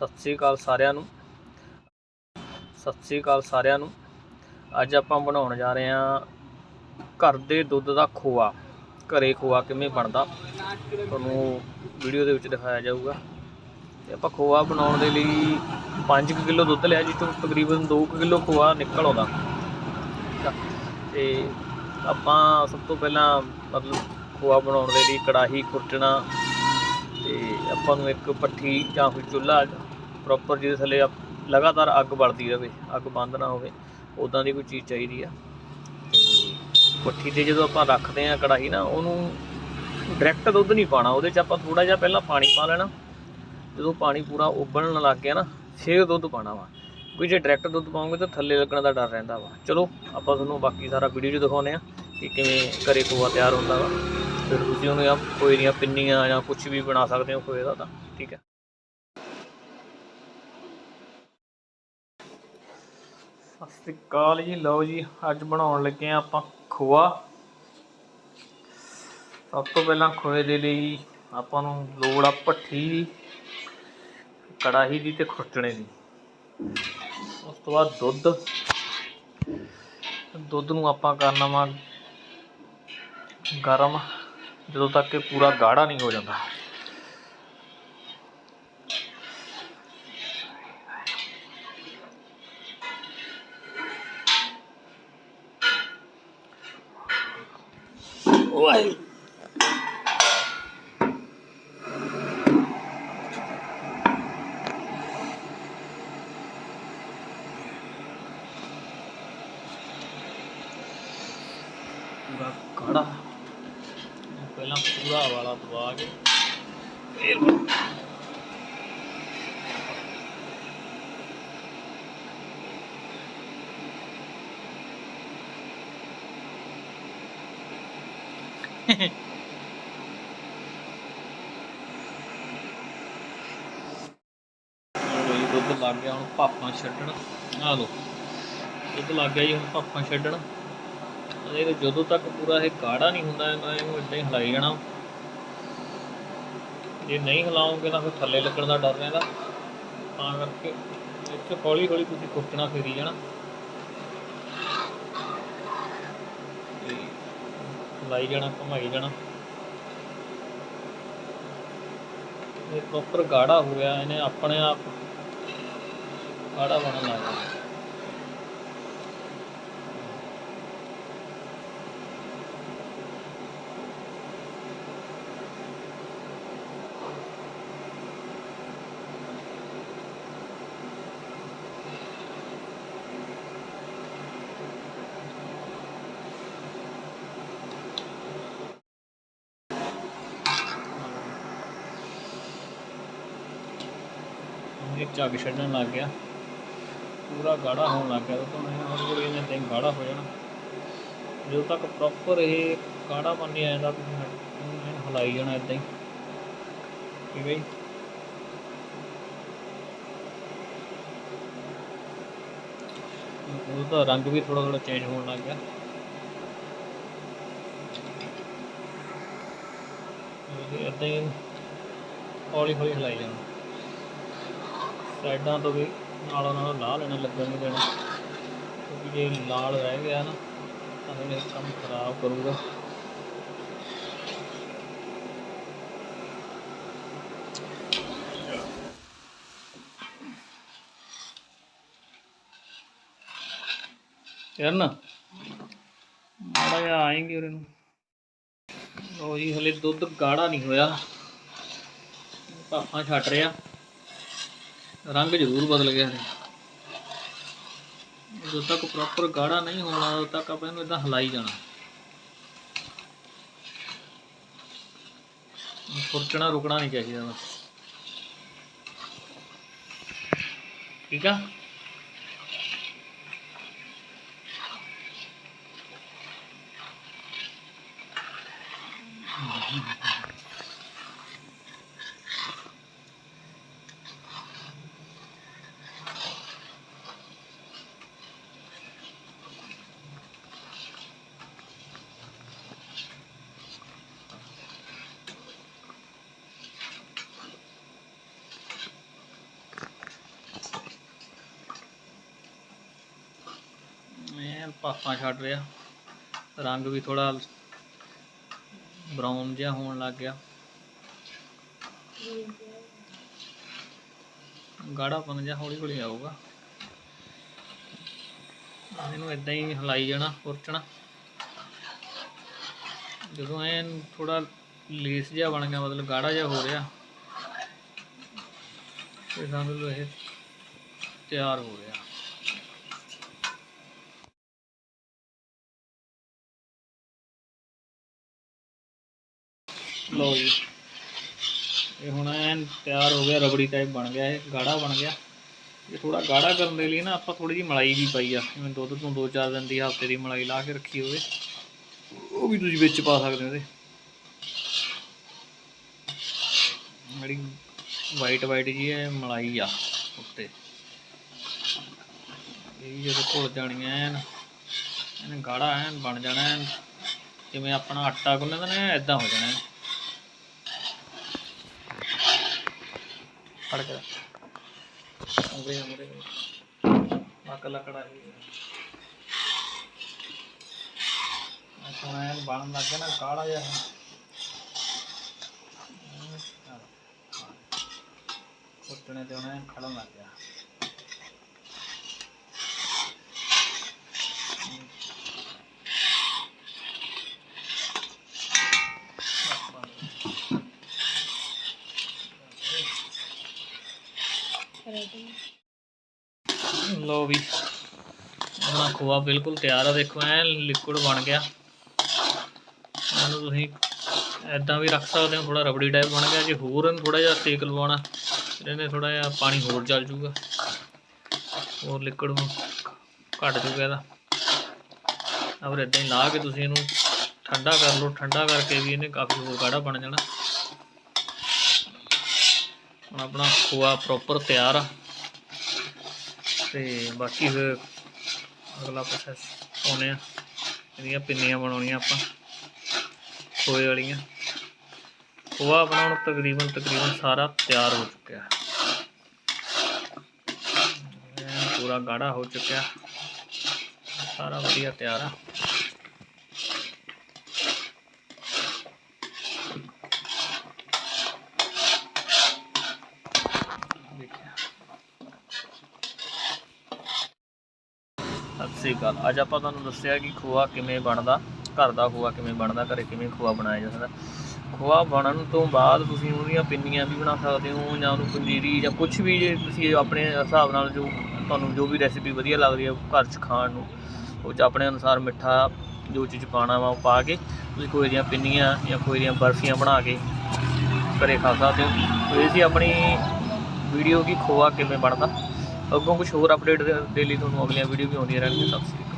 ਸਤਿ ਸ੍ਰੀ ਅਕਾਲ ਸਾਰਿਆਂ ਨੂੰ। ਸਤਿ ਸ੍ਰੀ ਅਕਾਲ ਸਾਰਿਆਂ ਨੂੰ। ਅੱਜ ਆਪਾਂ ਬਣਾਉਣ ਜਾ ਰਹੇ ਹਾਂ ਘਰ ਦੇ ਦੁੱਧ ਦਾ ਖੋਆ। ਘਰੇ ਖੋਆ ਕਿਵੇਂ ਬਣਦਾ, ਤੁਹਾਨੂੰ ਵੀਡੀਓ ਦੇ ਵਿੱਚ ਦਿਖਾਇਆ ਜਾਊਗਾ। ਤੇ ਆਪਾਂ ਖੋਆ ਬਣਾਉਣ ਦੇ ਲਈ 5 ਕਿਲੋ ਦੁੱਧ ਲਿਆ ਜਿਸ ਤੋਂ ਤਕਰੀਬਨ 2 ਕਿਲੋ ਖੋਆ ਨਿਕਲ ਆਉਂਦਾ। ਠੀਕ ਆ। ਤੇ ਆਪਾਂ ਸਭ ਤੋਂ ਪਹਿਲਾਂ ਮਤਲਬ ਖੋਆ ਬਣਾਉਣ ਦੇ ਲਈ ਕੜਾਹੀ ਖੁਰਚਣਾ ਤੇ ਆਪਾਂ ਨੂੰ ਇੱਕ ਪੱਠੀ ਜਾਂ ਕੋਈ ਚੁੱਲ੍ਹਾ ਪ੍ਰੋਪਰ ਜਿਹਦੇ ਥੱਲੇ ਆਪ- ਲਗਾਤਾਰ ਅੱਗ ਬਲਦੀ ਰਹੇ ਅੱਗ ਬੰਦ ਨਾ ਹੋਵੇ ਉਦਾਂ ਦੀ ਕੋਈ ਚੀਜ਼ ਚਾਹੀਦੀ ਆ। ਤੇ ਪੱਠੀ ਤੇ ਜਦੋਂ ਆਪਾਂ ਰੱਖਦੇ ਆ ਕੜਾਹੀ ਨਾ, ਉਹਨੂੰ ਡਾਇਰੈਕਟ ਦੁੱਧ ਨਹੀਂ ਪਾਣਾ ਉਹਦੇ 'ਚ ਆਪਾਂ ਥੋੜਾ ਜਿਹਾ ਪਹਿਲਾਂ ਪਾਣੀ ਪਾ ਲੈਣਾ। ਜਦੋਂ ਪਾਣੀ ਪੂਰਾ ਉਬਲਣ ਲੱਗ ਗਿਆ ਨਾ, ਫਿਰ ਦੁੱਧ ਪਾਣਾ ਵਾ। ਕਿਉਂਕਿ ਜੇ ਡਾਇਰੈਕਟ ਦੁੱਧ ਪਾਉਂਗੇ ਤਾਂ ਥੱਲੇ ਲੱਗਣ ਦਾ ਡਰ ਰਹਿੰਦਾ ਵਾ। ਚਲੋ, ਆਪਾਂ ਤੁਹਾਨੂੰ ਬਾਕੀ ਸਾਰਾ ਵੀਡੀਓ 'ਚ ਦਿਖਾਉਂਦੇ ਆ ਕਿ ਕਿਵੇਂ ਘਰੇ ਖੋਆ ਤਿਆਰ ਹੁੰਦਾ ਵਾ। ਫਿਰ ਤੁਸੀਂ ਉਹਨੂੰ ਜਾਂ ਕੋਈ ਦੀਆਂ ਪਿੰਨੀਆਂ ਜਾਂ ਕੁਝ ਵੀ ਬਣਾ ਸਕਦੇ ਹੋ ਖੋਏ ਦਾ ਤਾਂ, ਠੀਕ ਹੈ। ਸਤਿ ਸ਼੍ਰੀ ਅਕਾਲ ਜੀ। ਲਓ ਜੀ, ਅੱਜ ਬਣਾਉਣ ਲੱਗੇ ਆ ਆਪਾਂ ਖੋਆ। ਸਭ ਤੋਂ ਪਹਿਲਾਂ ਖੋਏ ਦੇ ਲਈ ਆਪਾਂ ਨੂੰ ਲੋੜ ਆ ਭੱਠੀ ਕੜਾਹੀ ਦੀ ਤੇ ਖੁਰਚਣੇ ਦੀ। ਉਸ ਤੋਂ ਬਾਅਦ ਦੁੱਧ। ਦੁੱਧ ਨੂੰ ਆਪਾਂ ਕਰਨਾ ਵਾ ਗਰਮ, ਜਦੋਂ ਤੱਕ ਕਿ ਪੂਰਾ ਗਾੜਾ ਨਹੀਂ ਹੋ ਜਾਂਦਾ। ਓਏ ਪੂਰਾ ਗਾੜਾ ਪਹਿਲਾਂ ਪੂਰਾ ਵਾਲਾ ਦਵਾ ਕੇ ਫੇਰ ਕੋਈ ਦੁੱਧ ਲੱਗ ਗਿਆ, ਹੁਣ ਭਾਪਾਂ ਛੱਡਣ। ਆ ਲੋ ਦੁੱਧ ਲੱਗ ਗਿਆ ਜੀ, ਹੁਣ ਭਾਪਾਂ ਛੱਡਣ। ਇਹ ਜਦੋਂ ਤੱਕ ਪੂਰਾ ਇਹ ਗਾੜਾ ਨਹੀਂ ਹੁੰਦਾ, ਇਹਨਾਂ ਇਹਨੂੰ ਇਦਾਂ ਹੀ ਹਿਲਾਈ ਜਾਣਾ। ਜੇ ਨਹੀਂ ਹਿਲਾਓਗੇ ਤਾਂ ਫਿਰ ਥੱਲੇ ਲੱਗਣ ਦਾ ਡਰ ਰਹਿੰਦਾ। ਤਾਂ ਕਰਕੇ ਇੱਥੇ ਹੌਲੀ ਹੌਲੀ ਤੁਸੀਂ ਕੁੱਟਣਾ ਫੇਰੀ ਜਾਣਾ। ਹਿਲਾਈ ਜਾਣਾ, ਘੁਮਾਈ ਜਾਣਾ। ਇਹ ਪ੍ਰੋਪਰ ਗਾੜਾ ਹੋ ਗਿਆ, ਇਹਨੇ ਆਪਣੇ ਆਪ ਗਾੜਾ ਬਣਨ ਲੱਗ ਗਿਆ। ਇਹ ਝੱਗ ਛੱਡਣ ਲੱਗ ਗਿਆ। ਪੂਰਾ ਗਾੜਾ ਹੋਣ ਲੱਗ ਗਿਆ। ਤਾਂ ਹੁਣ ਹੌਲੀ ਹੌਲੀ ਇਹਨੇ ਗਾੜਾ ਹੋ ਜਾਣਾ। ਜਦੋਂ ਤੱਕ ਪ੍ਰੋਪਰ ਇਹ ਗਾੜਾ ਬਣ ਨਹੀਂ ਆ ਤੁਸੀਂ ਇਹਨੂੰ ਇਹਨੂੰ ਜਾਣਾ ਇਦਾਂ ਹੀ। ਠੀਕ ਹੈ ਜੀ। ਉਹਦਾ ਰੰਗ ਵੀ ਥੋੜਾ ਥੋੜਾ ਚੇਂਜ ਹੋਣ ਲੱਗ ਗਿਆ। ਇਦਾਂ ਹੀ ਹੌਲੀ ਹੌਲੀ ਹਿਲਾਈ ਜਾਣਾ। ਸਾਈਡਾਂ ਤੋਂ ਵੀ ਨਾਲੋਂ ਨਾਲੋਂ ਲਾਹ ਲੈਣਾ ਲੱਗਣ ਨਹੀਂ ਦੇਣਾ। ਕਿਉਂਕਿ ਜੇ ਲਾਲ ਰਹਿ ਗਿਆ ਨਾ, ਤਾਂ ਇਹ ਕੰਮ ਖਰਾਬ ਕਰੂਗਾ। ਯਾਰ ਨਾ ਮਾੜਾ ਜਿਹਾ ਆਏਂਗੇ ਉਰੇ ਨੂੰ। ਉਹ ਜੀ, ਹਲੇ ਦੁੱਧ ਗਾੜਾ ਨਹੀਂ ਹੋਇਆ। ਭਾਫਾਂ ਛੱਡ ਰਿਹਾ। ਰੰਗ ਜ਼ਰੂਰ ਬਦਲ ਗਿਆ ਹੈ। ਜਦੋਂ ਤੱਕ ਪ੍ਰੋਪਰ ਗਾੜਾ ਨਹੀਂ ਹੋਣਾ, ਉਦੋਂ ਤੱਕ ਆਪਾਂ ਇਹਨੂੰ ਇਦਾਂ ਹਿਲਾਈ ਜਾਣਾ। ਫੁਰਚਣਾ ਰੁਕਣਾ ਨਹੀਂ ਚਾਹੀਦਾ ਬਸ। ਠੀਕ ਆ? ਭਾਫਾਂ ਛੱਡ ਰਿਹਾ। ਰੰਗ ਵੀ ਥੋੜਾ ਬਰਾਊਨ ਜਿਹਾ ਹੋਣ ਲੱਗ ਗਿਆ। ਗਾੜਾਪਨ ਜਿਹਾ ਹੌਲੀ ਹੌਲੀ ਆਊਗਾ। ਇਹਨੂੰ ਇਦਾਂ ਹੀ ਹਿਲਾਈ ਜਾਣਾ ਖੁਰਚਣਾ ਜਦੋਂ ਐਨ ਥੋੜਾ ਲੇਸ ਜਿਹਾ ਬਣ ਗਿਆ, ਮਤਲਬ ਗਾੜਾ ਜਿਹਾ ਹੋ ਰਿਹਾ। ਤੇ ਸਮਝ ਇਹ ਤਿਆਰ ਹੋ ਰਿਹਾ। ਲਓ ਜੀ। ਇਹ ਹੁਣ ਐਨ ਤਿਆਰ ਹੋ ਗਿਆ, ਰਬੜੀ ਟਾਈਪ ਬਣ ਗਿਆ ਇਹ, ਗਾੜਾ ਬਣ ਗਿਆ। ਇਹ ਥੋੜਾ ਗਾੜਾ ਕਰਨ ਦੇ ਲਈ ਨਾ ਆਪਾਂ ਥੋੜੀ ਜਿਹੀ ਮਲਾਈ ਵੀ ਪਾਈ ਆ। ਜਿਵੇਂ ਦੁੱਧ ਤੋਂ 2-4 ਦਿਨ ਦੀ ਹਫ਼ਤੇ ਦੀ ਮਲਾਈ ਲਾ ਕੇ ਰੱਖੀ ਹੋਵੇ। ਉਹ ਵੀ ਤੁਸੀਂ ਵਿੱਚ ਪਾ ਸਕਦੇ ਹੋ ਇਹਦੇ। ਜਿਹੜੀ ਵਾਈਟ ਵਾਈਟ ਜੀ ਹੈ ਮਲਾਈ ਆ ਉੱਤੇ। ਇਹ ਜਦੋਂ ਘੁਲ ਜਾਣੀ ਐਨ ਇਹਨੇ ਗਾੜਾ ਐਨ ਬਣ ਜਾਣਾ ਐਨ। ਜਿਵੇਂ ਆਪਣਾ ਆਟਾ ਗੁੰਨਦਾ ਨਾ, ਐਦਾਂ ਹੋ ਜਾਣਾ ਫੜ ਕੇ ਉਰੇ ਉਰੇ ਮੱਕ ਲੱਕੜਾ ਹੀ ਸੋਨਾ ਬਣਨ ਲੱਗ ਗਿਆ ਨਾ ਗਾੜਾ ਜਿਹਾ। ਕੁੱਟਣੇ ਤੇ ਉਹਨੇ ਖੜਨ ਲੱਗ ਗਿਆ। ਲੋ ਵੀ। ਆਪਣਾ ਖੋਆ ਬਿਲਕੁਲ ਤਿਆਰ ਆ, ਦੇਖੋ ਐ ਲਿਕੁਇਡ ਬਣ ਗਿਆ। ਇਹਨੂੰ ਤੁਸੀਂ ਐਦਾਂ ਵੀ ਰੱਖ ਸਕਦੇ ਹੋ ਥੋੜਾ ਰਬੜੀ ਟਾਈਪ ਬਣ ਗਿਆ। ਜੇ ਹੋਰ ਇਹਨੂੰ ਥੋੜਾ ਜਿਹਾ ਸੇਕ ਲਵਾਉਣਾ ਇਹਨੇ ਥੋੜਾ ਜਿਹਾ ਪਾਣੀ ਹੋਰ ਚੱਲ ਜੂਗਾ। ਹੋਰ ਲਿਕੁਇਡ ਘਟ ਜੂਗਾ ਇਹਦਾ। ਅਗਰ ਇਦਾਂ ਹੀ ਲਾ ਕੇ ਤੁਸੀਂ ਇਹਨੂੰ ਠੰਡਾ ਕਰ ਲਓ। ਠੰਡਾ ਕਰਕੇ ਵੀ ਇਹਨੇ ਕਾਫੀ ਹੋਰ ਗਾੜਾ ਬਣ ਜਾਣਾ। ਹੁਣ ਆਪਣਾ ਖੋਆ ਪ੍ਰੋਪਰ ਤਿਆਰ ਆ। ਤੇ ਬਾਕੀ ਫਿਰ ਅਗਲਾ ਪ੍ਰੋਸੈਸ ਪਾਉਣੇ ਆ ਇਹਦੀਆਂ ਪਿੰਨੀਆਂ ਬਣਾਉਣੀਆਂ ਆਪਾਂ, ਖੋਏ ਵਾਲੀਆਂ। ਖੋਆ ਬਣਾਉਣ ਤਕਰੀਬਨ ਤਕਰੀਬਨ ਸਾਰਾ ਤਿਆਰ ਹੋ ਚੁੱਕਿਆ ਪੂਰਾ ਗਾੜਾ ਹੋ ਚੁੱਕਿਆ। ਸਾਰਾ ਵਧੀਆ ਤਿਆਰ ਆ ਦੇਖਿਆ ਸਤਿ ਸ੍ਰੀ ਅਕਾਲ ਅੱਜ ਆਪਾਂ ਤੁਹਾਨੂੰ ਦੱਸਿਆ ਕਿ ਖੋਆ ਕਿਵੇਂ ਬਣਦਾ, ਘਰ ਦਾ ਖੋਆ ਕਿਵੇਂ ਬਣਦਾ, ਘਰੇ ਕਿਵੇਂ ਖੋਆ ਬਣਾਇਆ ਜਾਂਦਾ। ਖੋਆ ਬਣਨ ਤੋਂ ਬਾਅਦ ਤੁਸੀਂ ਉਹਦੀਆਂ ਪਿੰਨੀਆਂ ਵੀ ਬਣਾ ਸਕਦੇ ਹੋ ਜਾਂ ਉਹਨੂੰ ਪੰਜੀਰੀ ਜਾਂ ਕੁਝ ਵੀ ਜੇ ਤੁਸੀਂ ਆਪਣੇ ਹਿਸਾਬ ਨਾਲ ਜੋ ਤੁਹਾਨੂੰ ਜੋ ਵੀ ਰੈਸਿਪੀ ਵਧੀਆ ਲੱਗਦੀ ਹੈ ਘਰ 'ਚ ਖਾਣ ਨੂੰ, ਉਹ 'ਚ ਆਪਣੇ ਅਨੁਸਾਰ ਮਿੱਠਾ ਜੋ ਚੀਜ਼ ਪਾਣਾ ਵਾ ਉਹ ਪਾ ਕੇ ਤੁਸੀਂ ਕੋਈ ਦੀਆਂ ਪਿੰਨੀਆਂ ਜਾਂ ਕੋਈ ਦੀਆਂ ਬਰਫੀਆਂ ਬਣਾ ਕੇ ਘਰੇ ਖਾ ਸਕਦੇ ਹੋ। ਇਹ ਸੀ ਆਪਣੀ ਵੀਡੀਓ ਕਿ ਖੋਆ ਕਿਵੇਂ ਬਣਦਾ। ਅੱਗੋਂ ਕੁਝ ਹੋਰ ਅਪਡੇਟ ਦੇ ਲਈ ਤੁਹਾਨੂੰ ਅਗਲੀਆਂ ਵੀਡੀਓ ਵੀ ਆਉਂਦੀਆਂ ਰਹਿਣਗੀਆਂ। ਸਤਿ ਸ਼੍ਰੀ ਅਕਾਲ।